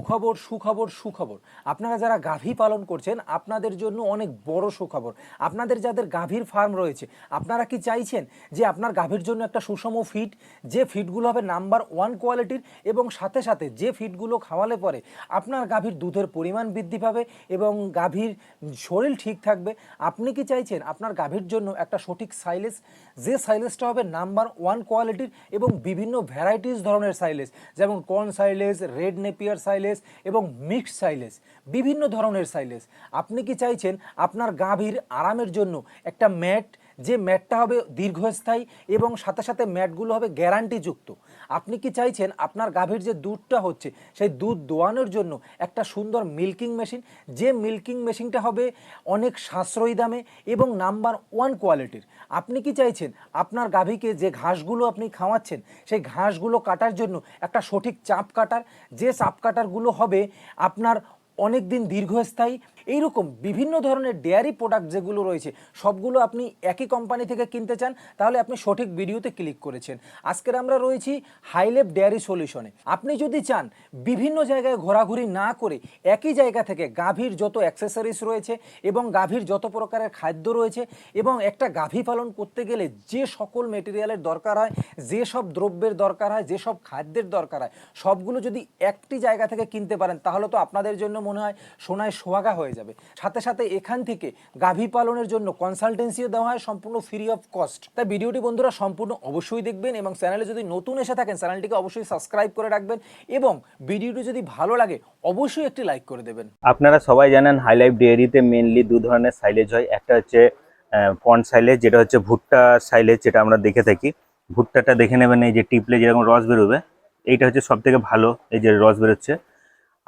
সুখবর সুখবর সুখবর। আপনারা যারা গাভী পালন করছেন, আপনাদের জন্য অনেক বড় সুখবর। আপনাদের যাদের গাভীর ফার্ম রয়েছে, আপনারা কি চাইছেন যে আপনার গাভীর জন্য একটা সুষম ফিড, যে ফিডগুলো হবে নাম্বার ওয়ান কোয়ালিটির এবং সাথে সাথে যে ফিডগুলো খাওয়ালে পরে আপনার গাভীর দুধের পরিমাণ বৃদ্ধি পাবে এবং গাভীর শরীর ঠিক থাকবে? আপনি কি চাইছেন আপনার গাভীর জন্য একটা সঠিক সাইলেজ যে সাইলেজটা হবে নাম্বার ওয়ান কোয়ালিটির এবং বিভিন্ন ভ্যারাইটিস ধরনের সাইলেজ যেমন corn silage red Napier silage এবং মিক্সড সাইলেস, বিভিন্ন ধরনের সাইলেস। আপনি কি চাইছেন আপনার গাভীর আরামের জন্য একটা ম্যাট যে ম্যাটটা হবে দীর্ঘস্থায়ী এবং সাথে সাথে ম্যাটগুলো হবে গ্যারান্টিযুক্ত। আপনি কি চাইছেন আপনার গাভীর যে দুধটা হচ্ছে, সেই দুধ দোয়ানোর জন্য একটা সুন্দর মিল্কিং মেশিন? যে মিল্কিং মেশিনটা হবে অনেক সাশ্রয়ী দামে এবং নাম্বার ওয়ান কোয়ালিটির। আপনি কি চাইছেন আপনার গাভীকে যে ঘাসগুলো আপনি খাওয়াচ্ছেন, সেই ঘাসগুলো কাটার জন্য একটা সঠিক চাপ কাটার? যে চাপ কাটারগুলো হবে আপনার অনেক দিন দীর্ঘস্থায়ী এইরকম বিভিন্ন ধরনের ডেয়ারি প্রোডাক্ট যেগুলো রয়েছে, সবগুলো আপনি একই কোম্পানি থেকে কিনতে চান, তাহলে আপনি সঠিক ভিডিওতে ক্লিক করেছেন। আজকের আমরা রয়েছি হাইলেভ ডেয়ারি সলিউশনে আপনি যদি চান বিভিন্ন জায়গায় ঘোরাঘুরি না করে একই জায়গা থেকে গাভীর যত অ্যাক্সেসরিজ রয়েছে এবং গাভীর যত প্রকারের খাদ্য রয়েছে এবং একটা গাভী পালন করতে গেলে যে সকল মেটেরিয়ালের দরকার হয়, যে সব দ্রব্যের দরকার হয়, যে সব খাদ্যের দরকার হয়, সবগুলো যদি একটি জায়গা থেকে কিনতে পারেন, তাহলে তো আপনাদের জন্য মনে হয় সোনায় সোহাগা হয়ে যাবে। সাথে সাথে এখান থেকে গাভী পালনের জন্য কনসালটেন্সিও দেওয়া হয় সম্পূর্ণ ফ্রি অফ কস্ট তাই ভিডিওটি বন্ধুরা সম্পূর্ণ অবশ্যই দেখবেন এবং চ্যানেলে যদি নতুন এসে থাকেন চ্যানেলটিকে অবশ্যই সাবস্ক্রাইব করে রাখবেন এবং ভিডিওটি যদি ভালো লাগে, অবশ্যই একটি লাইক করে দেবেন। আপনারা সবাই জানেন হাইলাইফ ডেয়ারিতে মেনলি দু ধরনের সাইলেজ হয়। একটা হচ্ছে পন্ড সাইলেজ যেটা হচ্ছে ভুট্টা সাইলেজ যেটা আমরা দেখে থাকি। ভুট্টাটা দেখে নেবেন, এই যে টিপলে যেরকম রস বেরোবে, এইটা হচ্ছে সব থেকে ভালো, এই যে রস বেরোচ্ছে।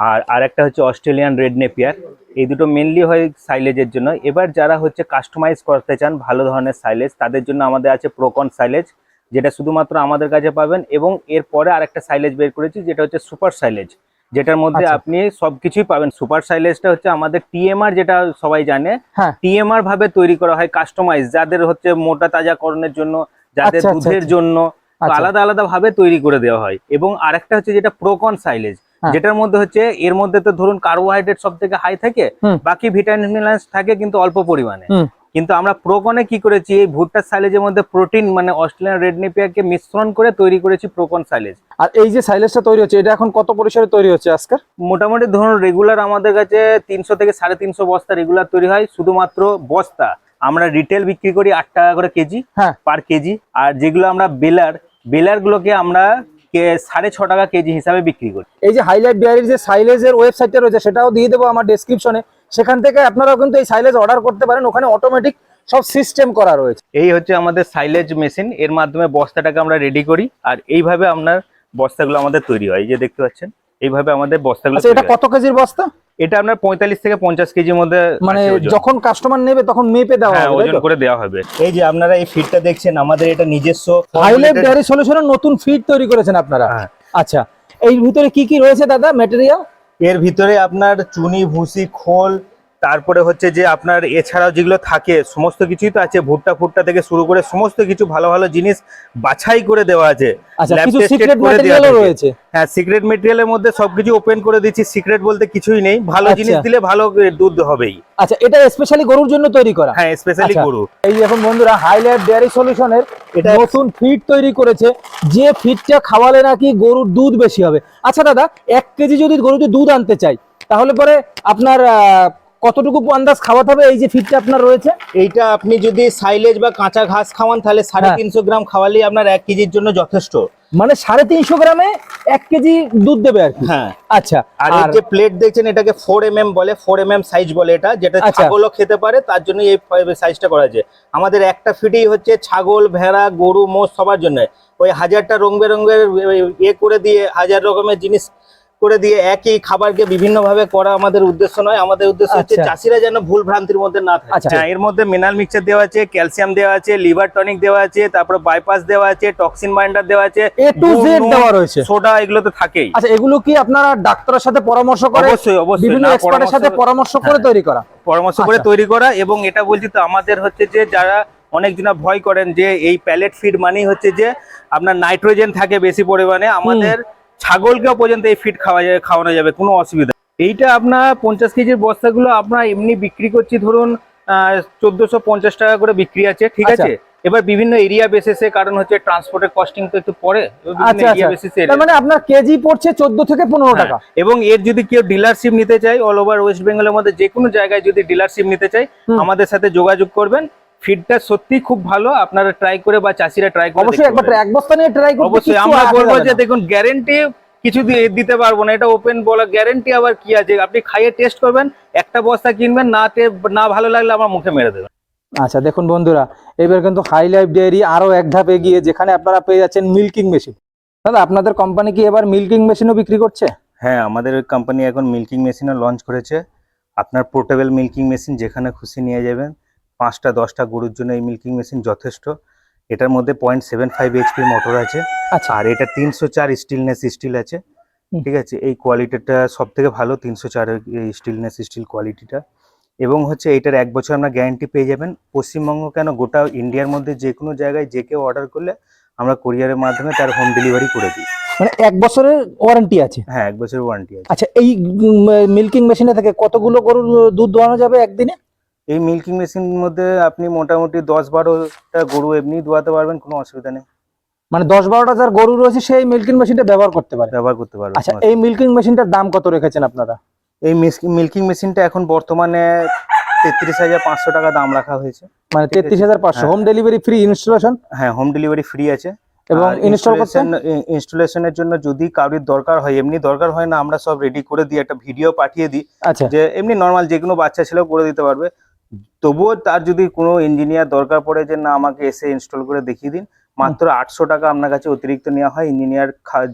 আর আরেকটা হচ্ছে অস্ট্রেলিয়ান রেড নেপিয়ার এই দুটো মেনলি হয় সাইলেজের জন্য এবার যারা হচ্ছে কাস্টমাইজ করতে চান ভালো ধরনের সাইলেজ তাদের জন্য আমাদের আছে প্রোকন সাইলেজ যেটা শুধুমাত্র আমাদের কাছে পাবেন এবং এরপরে আরেকটা সাইলেজ বের করেছি যেটা হচ্ছে সুপার সাইলেজ যেটার মধ্যে আচ্ছা। আপনি সবকিছুই পাবেন সুপার সাইলেজটা হচ্ছে আমাদের টিএমআর যেটা সবাই জানে হ্যাঁ টিএমআর ভাবে তৈরি করা হয় কাস্টমাইজ যাদের হচ্ছে মোটা তাজাকরণের জন্য যাদের আচ্ছা, আচ্ছা, দুধের। জন্য। আলাদা আলাদা ভাবে তৈরি করে দেওয়া হয় এবং আরেকটা হচ্ছে যেটা প্রোকন সাইলেজ হ্যাঁ। যেটার মধ্যে হচ্ছে এর মধ্যে তো ধরুন কার্বোহাইড্রেট সব থেকে হাই থাকে বাকি ভিটামিন থাকে কিন্তু অল্প পরিমাণে। কিন্তু আমরা প্রোকনে কি করেছি এই ভুট্টার সাইলেজের মধ্যে প্রোটিন মানে অস্ট্রেলিয়ান রেড নেপিয়ারকে মিশ্রণ করে তৈরি করেছি প্রোকন সাইলেজ আর এই যে সাইলেজটা তৈরি হচ্ছে এটা এখন কত পরিসরে তৈরি হচ্ছে আজকাল মোটামুটি ধরুন রেগুলার আমাদের কাছে তিনশো থেকে সাড়ে তিনশো বস্তা রেগুলার তৈরি হয় শুধুমাত্র বস্তা। আমরা রিটেল বিক্রি করি আট টাকা করে কেজি হ্যাঁ। পার কেজি। আর যেগুলো আমরা বেলার বেলার গুলোকে আমরা সাড়ে ছ টাকা কেজি হিসাবে বিক্রি করি এই যে হাইলাইট ডেয়ারির যে সাইলেজের ওয়েবসাইটটা রয়েছে সেটাও দিয়ে দেবো আমার ডেসক্রিপশনে সেখান থেকে আপনারাও কিন্তু এই সাইলেজ অর্ডার করতে পারেন ওখানে অটোমেটিক সব সিস্টেম করা রয়েছে। এই হচ্ছে আমাদের সাইলেজ মেশিন এর মাধ্যমে বস্তাটাকে আমরা রেডি করি আর এইভাবে আপনার বস্তাগুলো আমাদের তৈরি হয় এই যে দেখতে পাচ্ছেন। এইভাবে আমাদের বস্তাগুলো আচ্ছা এটা কত কেজির বস্তা? এটা আপনার পঁয়তাল্লিশ থেকে পঞ্চাশ কেজির মধ্যে মানে যখন কাস্টমার নেবে তখন মেপে দেওয়া হ্যাঁ হবে ওজন করে দেওয়া হবে। এই যে আপনারা এই ফিটটা দেখছেন আমাদের এটা নিজস্ব হাইলাইট ডেয়ারি সলিউশনের নতুন ফিট তৈরি করেছেন আপনারা। হ্যাঁ। আচ্ছা এই ভিতরে কি কি রয়েছে দাদা ম্যাটেরিয়াল এর ভিতরে আপনার চুনি ভুসি খোল তারপরে হচ্ছে যে আপনার এছাড়াও যেগুলো থাকে সমস্ত কিছুই তো আছে ভুট্টা ফুট্টা থেকে শুরু করে সমস্ত কিছু ভালো ভালো জিনিস বাছাই করে দেওয়া আছে। আচ্ছা হ্যাঁ সিক্রেট মেটেরিয়ালের মধ্যে সবকিছু ওপেন করে দিচ্ছি সিক্রেট বলতে কিছুই নেই। ভালো আচ্ছা। জিনিস দিলে ভালো দুধ হবেই। আচ্ছা এটা স্পেশালি গরুর জন্য তৈরি করা? হ্যাঁ স্পেশালি আচ্ছা। গরু। এই এখন বন্ধুরা হাইলাইট ডেয়ারি সলিউশনের এটা- নতুন ফিড তৈরি করেছে যে ফিডটা খাওয়ালে নাকি গরুর দুধ বেশি হবে। আচ্ছা দাদা এক কেজি যদি গরু দুধ আনতে চাই তাহলে পরে আপনার আহ, কতটুকু আন্দাজ খাওয়াতে হবে? এই যে ফিডটা আপনার রয়েছে। এইটা আপনি যদি সাইলেজ বা কাঁচা ঘাস খাওয়ান তাহলে সাড়ে হ্যাঁ। তিনশো গ্রাম খাওয়ালেই আপনার এক কেজির জন্য যথেষ্ট। মানে সাড়ে তিনশো গ্রামে এক কেজি দুধ দেবে আর কি? হ্যাঁ। আচ্ছা আর এই যে প্লেট দেখছেন এটাকে ফোর এম এম বলে ফোর এম এম সাইজ বলে এটা যেটা আচ্ছা। ছাগলও খেতে পারে তার জন্য এই সাইজটা করা হয়েছে আমাদের একটা ফিডেই হচ্ছে ছাগল ভেড়া গরু মোষ সবার জন্য। ওই হাজারটা রং বেরঙের ইয়ে করে দিয়ে হাজার রকমের জিনিস করে দিয়ে একই খাবারকে বিভিন্ন ভাবে করা আমাদের উদ্দেশ্য নয় আমাদের উদ্দেশ্য হচ্ছে আচ্ছা। চাষিরা যেন ভুল ভ্রান্তির মধ্যে না থাকে আচ্ছা। হ্যাঁ, এর মধ্যে মিনাল মিক্সচার দেওয়া আছে ক্যালসিয়াম দেওয়া আছে লিভার টনিক দেওয়া আছে তারপরে বাইপাস দেওয়া আছে টক্সিন বাইন্ডার দেওয়া আছে এ টু জেড দেওয়া রয়েছে সোডা এগুলো তো থাকেই আচ্ছা এগুলো কি আপনারা ডাক্তারের সাথে পরামর্শ করে অবশ্যই অবশ্যই বিভিন্ন এক্সপার্টের সাথে পরামর্শ করে হ্যাঁ। তৈরি করা পরামর্শ করে আচ্ছা। তৈরি করা এবং এটা বলছি তো আমাদের হচ্ছে যে যারা অনেকজনা ভয় করেন যে এই প্যালেট ফিড মানেই হচ্ছে যে আপনার নাইট্রোজেন থাকে বেশি পরিমাণে আমাদের ছাগলকেও পর্যন্ত এই ফিট খাওয়া যাবে খাওয়ানো যাবে কোনো অসুবিধা নেই। এইটা আপনার পঞ্চাশ কেজির বস্তাগুলো আপনার এমনি বিক্রি করছি ধরুন চোদ্দশো পঞ্চাশ টাকা করে বিক্রি আছে ঠিক আচ্ছা। আছে? এবার বিভিন্ন এরিয়া বেসিসে কারণ হচ্ছে ট্রান্সপোর্টের কস্টিং তো একটু পড়ে বিভিন্ন আচ্ছা আচ্ছা। মানে আপনার কেজি পড়ছে চোদ্দ থেকে পনেরো টাকা। হ্যাঁ, এবং এর যদি কেউ ডিলারশিপ নিতে চায় অল ওভার ওয়েস্ট বেঙ্গলের মধ্যে যে কোনো জায়গায় যদি ডিলারশিপ নিতে চাই আমাদের সাথে যোগাযোগ করবেন। ফিডটা সত্যি খুব ভালো। আপনারা ট্রাই করে বা চাষিরা ট্রাই করে অবশ্যই একবার। এক বস্তা নিয়ে ট্রাই করতে অবশ্যই আমরা বলব যে দেখুন গ্যারেন্টি কিছু দিয়ে দিতে পারব না। এটা ওপেন বলা গ্যারেন্টি আবার কি আছে? আপনি খাইয়ে টেস্ট করবেন একটা বস্তা কিনবেন না না ভালো লাগলে আমার মুখে মেরে দেবেন। আচ্ছা দেখুন বন্ধুরা এবার কিন্তু হাই লাইফ ডেয়ারি আরও এক ধাপ এগিয়ে যেখানে আপনারা পেয়ে যাচ্ছেন মিল্কিং মেশিন দাদা আপনাদের কোম্পানি কি এবার মিল্কিং মেশিনও বিক্রি করছে? হ্যাঁ আমাদের কোম্পানি এখন মিল্কিং মেশিনও লঞ্চ করেছে। আপনার পোর্টেবল মিল্কিং মেশিন যেখানে খুশি নিয়ে যাবেন। পাঁচটা দশটা গরুর জন্য এই মিল্কিং মেশিন যথেষ্ট। এটার মধ্যে point seven five HP motor আছে। আচ্ছা। আর এটা তিনশো চার স্টিলনেস স্টিল আছে। ঠিক আছে? এই কোয়ালিটিটা সব থেকে ভালো তিনশো চার স্টিলনেস স্টিল কোয়ালিটিটা এবং হচ্ছে এটার এক বছর আমরা গ্যারান্টি পেয়ে যাবেন। পশ্চিমবঙ্গ কেন? গোটা ইন্ডিয়ার মধ্যে যে কোনো জায়গায় যে কেউ অর্ডার করলে আমরা কোরিয়ারের মাধ্যমে তার হোম ডেলিভারি করে দিই। মানে এক বছরের ওয়ারেন্টি আছে? হ্যাঁ এক বছরের ওয়ারেন্টি আছে। আচ্ছা এই মিল্কিং মেশিনে থেকে কতগুলো গরুর দুধ দোয়ানো যাবে একদিনে? এই মিল্কিং মেশিন মধ্যে আপনি মোটামুটি দশ বারোটা গরু এমনি দোয়াতে পারবেন কোনো অসুবিধা নেই। মানে দশ বারোটা যার গরু রয়েছে সেই মিল্কিং মেশিনটা ব্যবহার করতে পারে। ব্যবহার করতে পারবেন আচ্ছা এই মিল্কিং মেশিনটার দাম কত রেখেছেন আপনারা? এই মিল্কিং মেশিনটা এখন বর্তমানে তেত্রিশ হাজার পাঁচশো টাকা দাম রাখা হয়েছে। মানে তেত্রিশ হাজার পাঁচশো। হোম ডেলিভারি ফ্রি ইনস্টলেশন হ্যাঁ হোম ডেলিভারি ফ্রি আছে। এবং ইনস্টল করতে? ইনস্টলেশনের জন্য যদি কারোর দরকার হয় এমনি দরকার হয় না আমরা সব রেডি করে দিই একটা ভিডিও পাঠিয়ে দিই আচ্ছা। যে এমনি নর্মাল যে কোনো বাচ্চা ছেলেও করে দিতে পারবে। তবুও তার যদি কোনো ইঞ্জিনিয়ার দরকার পড়ে যে না আমাকে এসে ইনস্টল করে দেখিয়ে দিন। মাত্র আটশো টাকা আপনার কাছে অতিরিক্ত নেওয়া হয় ইঞ্জিনিয়ার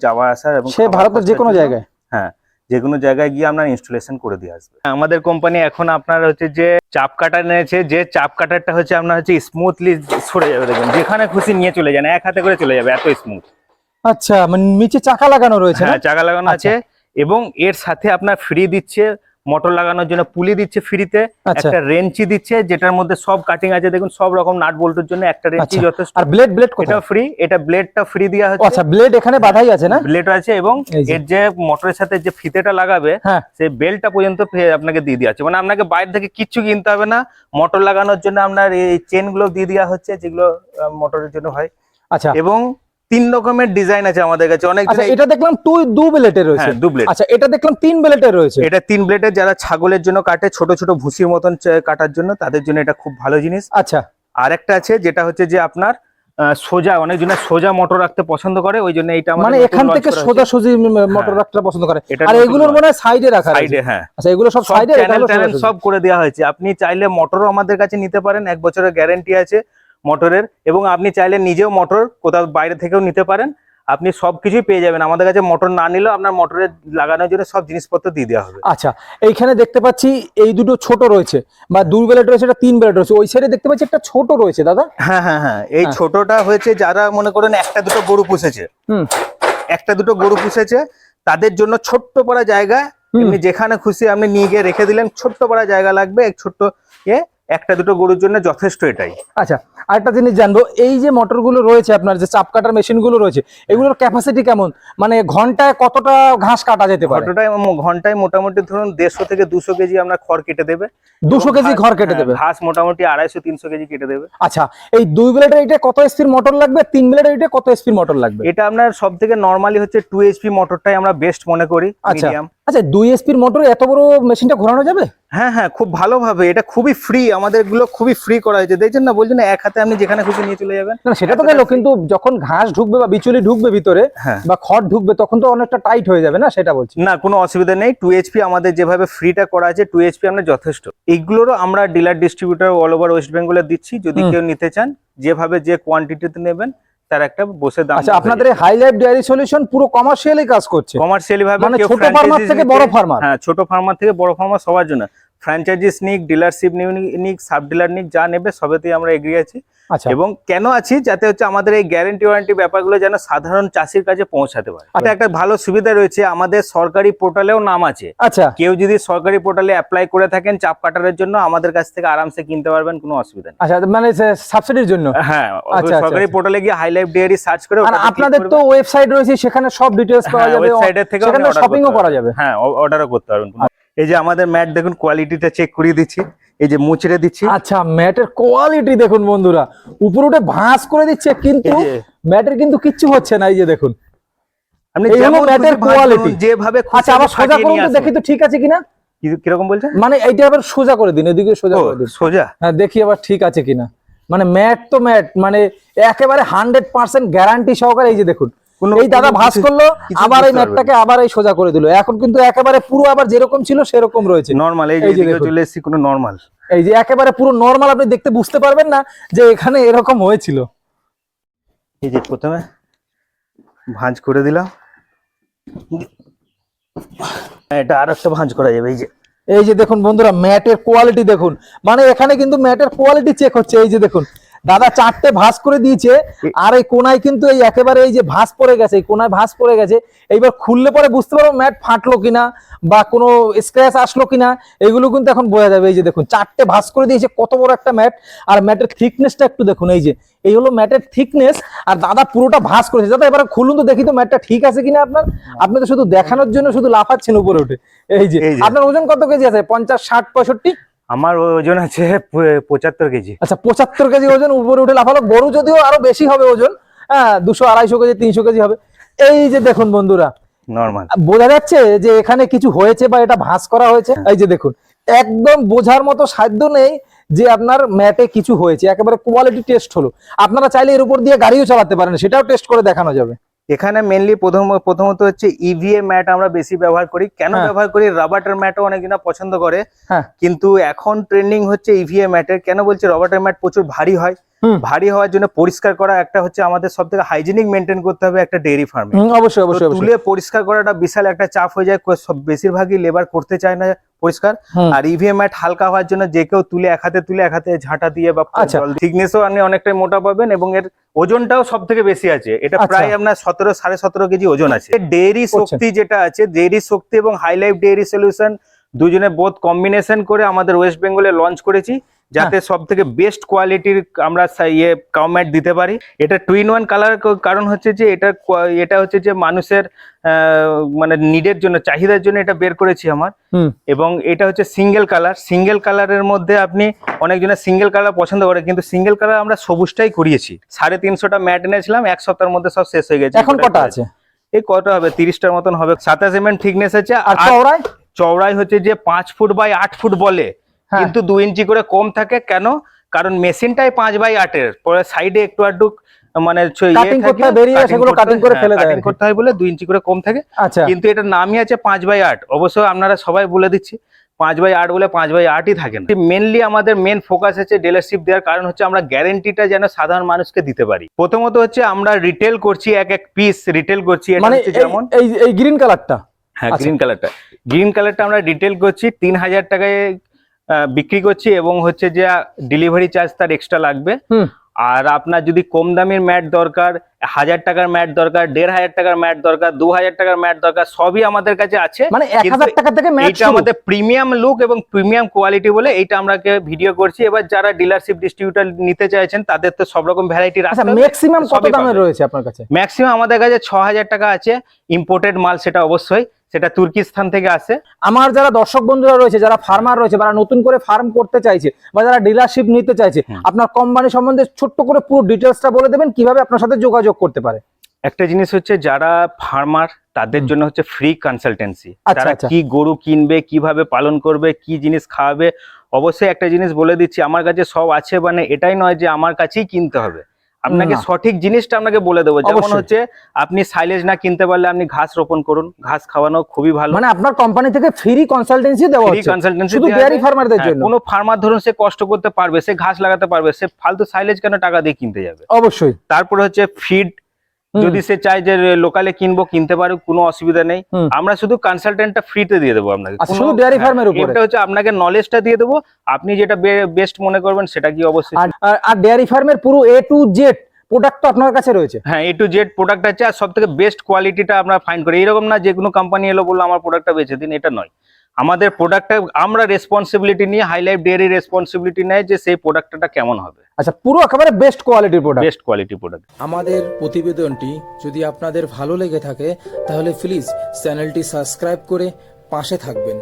যাওয়া আসার এবং সে ভারতের যে কোনো জায়গায়? হ্যাঁ যে কোনো জায়গায় গিয়ে আপনার ইনস্টলেশন করে দিয়ে আসবে। আমাদের কোম্পানি এখন আপনার হচ্ছে যে চাপ কাটার নিয়েছে যে চাপ কাটারটা হচ্ছে আপনার হচ্ছে স্মুথলি সরে যাবে। দেখুন যেখানে খুশি নিয়ে চলে যান এক হাতে করে চলে যাবে এত স্মুথ আচ্ছা মানে নিচে চাকা লাগানো রয়েছে হ্যাঁ চাকা লাগানো আচ্ছা। আছে এবং এর সাথে আপনার ফ্রি দিচ্ছে মোটর লাগানোর জন্য পুলি দিচ্ছে ফ্রিতে আচ্ছা। একটা রেঞ্চি দিচ্ছে যেটার মধ্যে সব কাটিং আছে। দেখুন সব রকম নাট বল্টের জন্য একটা রেঞ্চি আচ্ছা। যথেষ্ট। আর ব্লেড ব্লেড এটা ফ্রি এটা ব্লেডটা ফ্রি দেওয়া হচ্ছে। আচ্ছা ব্লেড এখানে বাধাই আছে না? ব্লেড আছে এবং এর যে মোটরের সাথে যে ফিতেটা লাগাবে হ্যাঁ। সেই বেলটা পর্যন্ত আপনাকে দিয়ে দেওয়া আছে মানে আপনাকে বাইরে থেকে কিচ্ছু কিনতে হবে না। মোটর লাগানোর জন্য আপনার এই চেনগুলো দিয়ে দেওয়া হচ্ছে যেগুলো মোটরের জন্য হয়। আচ্ছা। এবং তিন রকমের ডিজাইন আছে আমাদের কাছে। অনেক আচ্ছা এটা দেখলাম টু দু ব্লেডের রয়েছে। হ্যাঁ দু ব্লেড আচ্ছা এটা দেখলাম তিন ব্লেডের রয়েছে। এটা তিন ব্লেডের যারা ছাগলের জন্য কাটে ছোট ছোট ভুসির মতন কাটার জন্য তাদের জন্য এটা খুব ভালো জিনিস। আচ্ছা। আর একটা আছে যেটা হচ্ছে যে আপনার সোজা অনেকজনের সোজা মোটর রাখতে পছন্দ করে ওই জন্য এটা মানে এখান থেকে সোজা সুজি মোটর রাখতে পছন্দ করে। আর এগুলোর। মনে সাইডে রাখা সাইডে হ্যাঁ। আচ্ছা এগুলো সব সাইডে সব করে দেওয়া হয়েছে। আপনি চাইলে মোটরও আমাদের কাছে নিতে পারেন এক বছরের গ্যারেন্টি আছে। মোটরের এবং আপনি চাইলে নিজেও মোটর কোথাও বাইরে থেকেও নিতে পারেন। আপনি সবকিছুই পেয়ে যাবেন। আমাদের কাছে মোটর না নিলেও আপনার মোটরে লাগানোর জন্য সব জিনিসপত্র দিয়ে দেওয়া হবে। আচ্ছা এইখানে দেখতে পাচ্ছি এই দুটো ছোট রয়েছে বা দুই ব্লেড রয়েছে এটা তিন ব্লেড রয়েছে। ওই সাইডে দেখতে পাচ্ছি একটা ছোট রয়েছে দাদা? হ্যাঁ হ্যাঁ হ্যাঁ। এই হ্যাঁ। ছোটটা হয়েছে যারা মনে করেন একটা দুটো গরু পুষেছে। হুম। একটা দুটো গরু পুষেছে তাদের জন্য ছোট্ট পড়া জায়গা। যেখানে খুশি আপনি নিয়ে গিয়ে রেখে দিলেন ছোট্ট পড়া জায়গা লাগবে এক ছোট্ট এ একটা দুটো গরুর জন্য যথেষ্ট এটাই। আচ্ছা আরেকটা জিনিস জানব এই যে মোটরগুলো রয়েছে আপনার যে চাপ কাটার মেশিনগুলো রয়েছে এগুলোর ক্যাপাসিটি কেমন? মানে ঘন্টায় কতটা ঘাস কাটা যেতে পারে? ঘটটায় ঘন্টায় মোটামুটি ধরুন দেড়শো থেকে দুশো কেজি আমরা খড় কেটে দেবে। দুশো কেজি খড় কেটে হ্যাঁ, দেবে? ঘাস মোটামুটি আড়াইশো তিনশো কেজি কেটে দেবে। আচ্ছা এই দুই ব্লেডের এটা কত এসপির মোটর লাগবে? তিন ব্লেডের এটা কত এসপির মোটর লাগবে? এটা আপনার সব থেকে নর্মালি হচ্ছে টু এইচপি মোটরটাই আমরা বেস্ট মনে করি আচ্ছা। আচ্ছা দুই এসপির মোটর এত বড় মেশিনটা ঘোরানো যাবে? হ্যাঁ হ্যাঁ খুব ভালোভাবে। এটা খুবই ফ্রি আমাদেরগুলো খুবই ফ্রি করা হয়েছে। দেখছেন না বলছেন না এক হাতে আপনি যেখানে খুশি নিয়ে চলে যাবেন? না সেটা তো গেল কিন্তু যখন ঘাস ঢুকবে বা বিচুলি ঢুকবে ভিতরে হ্যাঁ। বা খড় ঢুকবে তখন তো অনেকটা টাইট হয়ে যাবে না? সেটা বলছি। না কোনো অসুবিধা নেই। টু এইচপি আমাদের যেভাবে ফ্রিটা করা আছে টু এইচপি আমরা যথেষ্ট। এইগুলোরও আমরা dealer distributor all over West বেঙ্গলে দিচ্ছি। যদি কেউ নিতে চান যেভাবে যে কোয়ান্টিটিতে নেবেন তার একটা বসে দাম আচ্ছা আপনাদের হাই লাইফ ডেয়ারি সলিউশন পুরো কমার্শিয়ালি কাজ করছে। কমার্শিয়ালি ভাবে মানে ছোট ফার্মার থেকে বড় ফার্মার হ্যাঁ ছোট ফার্মার থেকে বড় ফার্মার সবার জন্য। ফ্র্যাঞ্চাইজিস নিক ডিলারশিপ নিক সাব ডিলার নিক যা নেবে সবেতেই আমরা এগিয়ে আছি। আচ্ছা। এবং কেন আছি? যাতে হচ্ছে আমাদের এই গ্যারেন্টি ওয়ারেন্টি ব্যাপারগুলো যেন সাধারণ চাষির কাছে পৌঁছাতে পারে। এটা একটা ভালো সুবিধা রয়েছে আমাদের সরকারি পোর্টালেও নাম আছে। আচ্ছা। কেউ যদি সরকারি পোর্টালে অ্যাপ্লাই করে থাকেন চাপ কাটারের জন্য আমাদের কাছ থেকে আরামসে কিনতে পারবেন কোনো অসুবিধা নেই। আচ্ছা মানে সাবসিডির জন্য? হ্যাঁ আচ্ছা, সরকারি আচ্ছা। পোর্টালে গিয়ে হাই লাইফ ডেয়ারি সার্চ করে আর আপনাদের তো ওয়েবসাইট রয়েছে সেখানে সব ডিটেলস পাওয়া হ্যাঁ, যাবে ওয়েবসাইটের থেকে সেখানে শপিংও করা যাবে। হ্যাঁ অর্ডারও করতে পারবেন এই যে আমাদের ম্যাট দেখুন কোয়ালিটিটা চেক করিয়ে দিচ্ছি। এই যে মুচড়ে দিচ্ছি। আচ্ছা ম্যাটের কোয়ালিটি দেখুন বন্ধুরা। উপরে উঠে ভাঁজ করে দিচ্ছে কিন্তু ম্যাটের কিন্তু কিচ্ছু হচ্ছে না এই যে দেখুন। আপনি যেমন ম্যাটের। করুন, যেভাবে আচ্ছা আবার সোজা করুন তো দেখি তো ঠিক আছে কিনা? কীরকম বলছেন? মানে এইটা আবার সোজা করে দিন এদিকে সোজা করে দিন। সোজা? হ্যাঁ দেখি আবার ঠিক আছে কিনা। মানে ম্যাট তো ম্যাট মানে একেবারে হান্ড্রেড পার্সেন্ট গ্যারান্টি সহকারে এই যে দেখুন। এই দাদা কিছু- করল আবার এই ম্যাটটাকে আবার এই সোজা করে দিল। এখন কিন্তু একেবারে পুরো আবার যেরকম ছিল সেরকম রয়েছে। নর্মাল এই যে যে চলে এসেছি কোনো নর্মাল এই যে একেবারে পুরো নর্মাল আপনি দেখতে বুঝতে পারবেন না যে এখানে এরকম হয়েছিল। এই যে প্রথমে ভাঁজ করে দিলাম। এটা আর একটা ভাঁজ করা যাবে এই যে। এই যে দেখুন বন্ধুরা ম্যাটের কোয়ালিটি দেখুন। মানে এখানে কিন্তু ম্যাটের কোয়ালিটি চেক হচ্ছে। এই যে দেখুন দাদা চারটে ভাঁজ করে দিয়েছে আর এই কোনায় কিন্তু এই একেবারে এই যে ভাঁজ পড়ে গেছে এই কোনায় ভাঁজ পড়ে গেছে এইবার খুললে পরে বুঝতে পারব ম্যাট ফাটলো কিনা বা কোনো স্ক্র্যাচ আসলো কিনা এগুলো কিন্তু এখন বোঝা যাবে। এই যে দেখুন চারটে ভাঁজ করে দিয়েছে কত বড় একটা ম্যাট। আর ম্যাটের থিকনেসটা একটু দেখুন এই যে এই হলো ম্যাটের থিকনেস আর দাদা পুরোটা ভাঁজ করেছে। দাদা এবারে খুলুন তো দেখি তো ম্যাটটা ঠিক আছে কিনা আপনার? আপনি তো শুধু দেখানোর জন্য শুধু লাফাচ্ছেন উপরে উঠে। এই যে। আপনার ওজন কত কেজি আছে? পঞ্চাশ ষাট পঁয়ষট্টি? আমার ওজন আছে পঁচাত্তর কেজি। আচ্ছা পঁচাত্তর কেজি ওজন উপরে উঠে লাফালো। গরু যদিও আরও বেশি হবে ওজন হ্যাঁ দুশো আড়াইশো কেজি তিনশো কেজি হবে। এই যে দেখুন বন্ধুরা নর্মাল বোঝা যাচ্ছে যে এখানে কিছু হয়েছে বা এটা ভাঁজ করা হয়েছে? এই যে দেখুন একদম বোঝার মতো সাধ্য নেই যে আপনার ম্যাটে কিছু হয়েছে। একেবারে কোয়ালিটি টেস্ট হলো। আপনারা চাইলে এর উপর দিয়ে গাড়িও চালাতে পারেন সেটাও টেস্ট করে দেখানো যাবে। এখানে মেনলি প্রথম প্রথমত হচ্ছে ইভিএ ম্যাট আমরা বেশি ব্যবহার করি। কেন হ্যাঁ। ব্যবহার করি? রাবারের ম্যাটও অনেকজনা পছন্দ করে। হ্যাঁ। কিন্তু এখন ট্রেন্ডিং হচ্ছে ইভিএ ম্যাটের কেন বলছি রবার্টের ম্যাট প্রচুর ভারী হয়। ভারী হওয়ার জন্য পরিষ্কার করা একটা হচ্ছে আমাদের সব থেকে হাইজিনিক মেনটেন করতে হবে একটা ডেয়ারি ফার্মে অবশ্যই অবশ্যই তুলে পরিষ্কার করাটা বিশাল একটা চাপ হয়ে যায় সব বেশিরভাগই লেবার করতে চায় না পরিষ্কার। আর ইভিএম ম্যাট হালকা হওয়ার জন্য যে কেউ তুলে এক হাতে তুলে এক হাতে ঝাঁটা দিয়ে বা আচ্ছা। থিকনেসও আপনি অনেকটাই মোটা পাবেন এবং এর ওজনটাও সব থেকে বেশি আছে। এটা আচ্ছা। প্রায় আপনার সতেরো সাড়ে সতেরো কেজি ওজন আছে। ডেয়ারি শক্তি যেটা আছে ডেয়ারি শক্তি এবং হাই লাইফ ডেয়ারি সলিউশন দুজনে বোধ কম্বিনেশন করে আমাদের ওয়েস্ট বেঙ্গলে লঞ্চ করেছি যাতে। সব থেকে বেস্ট কোয়ালিটির আমরা ইয়ে কাউম্যাট দিতে পারি। এটা টুইন ওয়ান কালার কারণ হচ্ছে যে এটা এটা হচ্ছে যে মানুষের মানে নিডের জন্য চাহিদার জন্য এটা বের করেছি আমার। এবং এটা হচ্ছে সিঙ্গেল কালার সিঙ্গেল কালারের মধ্যে আপনি অনেকজনের সিঙ্গেল কালার পছন্দ করে কিন্তু সিঙ্গেল কালার আমরা সবুজটাই করিয়েছি। সাড়ে তিনশোটা ম্যাট এনেছিলাম এক সপ্তাহের মধ্যে সব শেষ হয়ে গেছে। এখন কটা আছে? এই কটা হবে তিরিশটার মতন হবে। সাতাশ এম থিকনেস আছে আর আর চওড়ায়? চওড়াই হচ্ছে যে পাঁচ ফুট বাই আট ফুট বলে। হ্যাঁ। কিন্তু দু ইঞ্চি করে কম থাকে কেন? কারণ মেশিনটাই পাঁচ বাই আটের। পরে সাইডে একটু আধটু মানে ইয়ে করতে হয়, বেরিয়ে সেগুলো করতে করে ফেলে হ্যাঁ, দেয়। করতে হয় বলে দুই ইঞ্চি করে কম থাকে। আচ্ছা। কিন্তু এটার নামই আছে পাঁচ বাই আট। অবশ্যই আপনারা সবাই বলে দিচ্ছি পাঁচ বাই আট বলে পাঁচ বাই আটই থাকে না। মেনলি আমাদের মেন ফোকাস হচ্ছে ডিলারশিপ দেওয়ার কারণ হচ্ছে আমরা গ্যারেন্টিটা যেন সাধারণ মানুষকে দিতে পারি। প্রথমত হচ্ছে আমরা রিটেল করছি এক এক পিস রিটেল করছি এটা মানে হচ্ছে যেমন এই এই গ্রিন কালারটা হ্যাঁ। গ্রিন কালারটা গ্রিন কালারটা আমরা রিটেল করছি তিন হাজার টাকায় বিক্রি করছি এবং হচ্ছে যে ডেলিভারি চার্জ তার এক্সট্রা লাগবে। আর আপনার যদি কম দামের ম্যাট দরকার হাজার টাকার ম্যাট দরকার দেড় হাজার টাকার ম্যাট দরকার দু হাজার টাকার ম্যাট দরকার সবই আমাদের কাছে আছে। মানে টাকা থেকে এইটা আমাদের প্রিমিয়াম লুক এবং প্রিমিয়াম কোয়ালিটি বলে এইটা আমরা ভিডিও করছি। এবার যারা ডিলারশিপ ডিস্ট্রিবিউটার নিতে চাইছেন তাদের তো সব রকম ভ্যারাইটি আচ্ছা রাখতে ম্যাক্সিমাম কত সবই দামের রয়েছে আপনার কাছে? ম্যাক্সিমাম আমাদের কাছে ছ হাজার টাকা আছে। ইম্পোর্টেড মাল সেটা অবশ্যই। সেটা তুর্কিস্তান থেকে আসে। আমার যারা দর্শক বন্ধুরা রয়েছে যারা ফার্মার রয়েছে যারা নতুন করে ফার্ম করতে চাইছে বা যারা ডিলারশিপ নিতে চাইছে আপনার কোম্পানি সম্বন্ধে ছোট্ট করে পুরো ডিটেলসটা বলে দেবেন কীভাবে আপনার সাথে যোগাযোগ করতে পারে? একটা জিনিস হচ্ছে যারা ফার্মার তাদের জন্য হচ্ছে ফ্রি কনসালটেন্সি আচ্ছা, তারা আচ্ছা। কি গরু কিনবে কীভাবে পালন করবে কি জিনিস খাওয়াবে অবশ্যই একটা জিনিস বলে দিচ্ছি আমার কাছে সব আছে মানে এটাই নয় যে আমার কাছেই কিনতে হবে। আপনাকে সঠিক জিনিসটা আপনাকে বলে দেবো। যেমন হচ্ছে আপনি সাইলেজ না কিনতে পারলে আপনি ঘাস রোপণ করুন। ঘাস খাওয়ানো খুবই ভালো। মানে আপনার কোম্পানি থেকে ফ্রি কনসালটেন্সি দেওয়া ফ্রি হচ্ছে। কনসালটেন্সি শুধু ডেয়ারি ফার্মারদের জন্য হ্যাঁ, কোনো ফার্মার ধরুন সে কষ্ট করতে পারবে সে ঘাস লাগাতে পারবে সে ফালতু সাইলেজ কেন টাকা দিয়ে কিনতে যাবে? অবশ্যই। তারপরে হচ্ছে ফিড যদি সে চায় যে লোকালে কিনবো কিনতে পারে কোনো অসুবিধা নেই। আমরা শুধু কনসালটেন্টটা ফ্রিতে দিয়ে দেবো আপনাকে। আচ্ছা, শুধু ডেয়ারি ফার্মের উপর? এটা হচ্ছে আপনাকে নলেজটা দিয়ে দেবো। আপনি যেটা বেস্ট মনে করবেন সেটা কি অবশ্যই আর ডেয়ারি ফার্মের পুরো এ টু জেড প্রোডাক্ট তো আপনার কাছে রয়েছে? হ্যাঁ এ টু জেড প্রোডাক্ট আছে আর সব থেকে বেস্ট কোয়ালিটিটা আমরা ফাইন করি। এরকম না যে কোনো কোম্পানি এলো বলল আমার প্রোডাক্টটা বেচে দিন। এটা নয়। আমাদের প্রোডাক্টটা আমরা রেসপন্সিবিলিটি নিয়ে হাই লাইফ ডেয়ারি রেসপন্সিবিলিটি নেয় যে সেই প্রোডাক্টটা কেমন হবে। আচ্ছা পুরো একেবারে বেস্ট কোয়ালিটির প্রোডাক্ট বেস্ট কোয়ালিটি প্রোডাক্ট আমাদের প্রতিবেদনটি যদি আপনাদের ভালো লেগে থাকে তাহলে প্লিজ চ্যানেলটি সাবস্ক্রাইব করে পাশে থাকবেন।